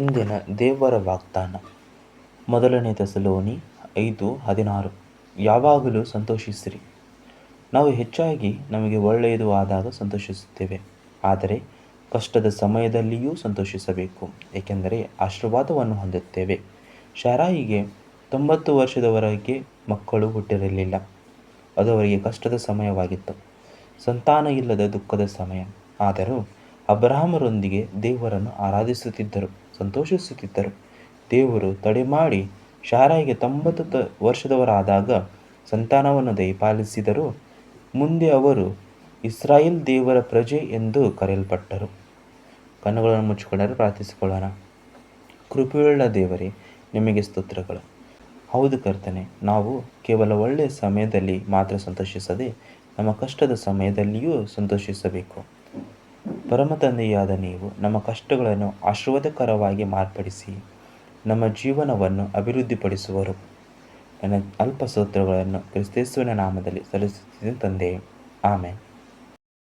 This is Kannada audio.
ಇಂದಿನ ದೇವರ ವಾಗ್ದಾನ. ಮೊದಲನೇ ದಸಲೋನಿ ಐದು ಹದಿನಾರು. ಯಾವಾಗಲೂ ಸಂತೋಷಿಸಿರಿ. ನಾವು ಹೆಚ್ಚಾಗಿ ನಮಗೆ ಒಳ್ಳೆಯದು ಆದಾಗ ಸಂತೋಷಿಸುತ್ತೇವೆ. ಆದರೆ ಕಷ್ಟದ ಸಮಯದಲ್ಲಿಯೂ ಸಂತೋಷಿಸಬೇಕು. ಏಕೆಂದರೆ ಆಶೀರ್ವಾದವನ್ನು ಹೊಂದುತ್ತೇವೆ. ಶಾರಾಯಿಗೆ ತೊಂಬತ್ತು ವರ್ಷದವರೆಗೆ ಮಕ್ಕಳು ಹುಟ್ಟಿರಲಿಲ್ಲ. ಅದು ಅವರಿಗೆ ಕಷ್ಟದ ಸಮಯವಾಗಿತ್ತು. ಸಂತಾನ ಇಲ್ಲದ ದುಃಖದ ಸಮಯ. ಆದರೂ ಅಬ್ರಹಾಮರೊಂದಿಗೆ ದೇವರನ್ನು ಆರಾಧಿಸುತ್ತಿದ್ದರು. ಸಂತೋಷಿಸುತ್ತಿದ್ದರು. ದೇವರು ತಡೆಮಾಡಿ ಶಾರಾಯಿಗೆ ತೊಂಬತ್ತು ವರ್ಷದವರಾದಾಗ ಸಂತಾನವನ್ನು ದಯಪಾಲಿಸಿದರು. ಮುಂದೆ ಅವರು ಇಸ್ರಾಯೇಲ್ ದೇವರ ಪ್ರಜೆ ಎಂದು ಕರೆಯಲ್ಪಟ್ಟರು. ಕಣ್ಣುಗಳನ್ನು ಮುಚ್ಚಿಕೊಂಡರೆ ಪ್ರಾರ್ಥಿಸಿಕೊಳ್ಳೋಣ. ಕೃಪೆಯುಳ್ಳ ದೇವರೇ, ನಿಮಗೆ ಸ್ತೋತ್ರಗಳು. ಹೌದು ಕರ್ತನೆ, ನಾವು ಕೇವಲ ಒಳ್ಳೆಯ ಸಮಯದಲ್ಲಿ ಮಾತ್ರ ಸಂತೋಷಿಸದೆ ನಮ್ಮ ಕಷ್ಟದ ಸಮಯದಲ್ಲಿಯೂ ಸಂತೋಷಿಸಬೇಕು. ಪರಮ ತಂದೆಯಾದ ನೀವು ನಮ್ಮ ಕಷ್ಟಗಳನ್ನು ಆಶೀರ್ವಾದಕರವಾಗಿ ಮಾರ್ಪಡಿಸಿ ನಮ್ಮ ಜೀವನವನ್ನು ಅಭಿವೃದ್ಧಿಪಡಿಸುವರು. ನನ್ನ ಅಲ್ಪ ಸೂತ್ರಗಳನ್ನು ಕ್ರಿಸ್ತೇಸುವಿನ ನಾಮದಲ್ಲಿ ಸಲ್ಲಿಸುತ್ತಿದ್ದ ತಂದೆ ಆಮೇಲೆ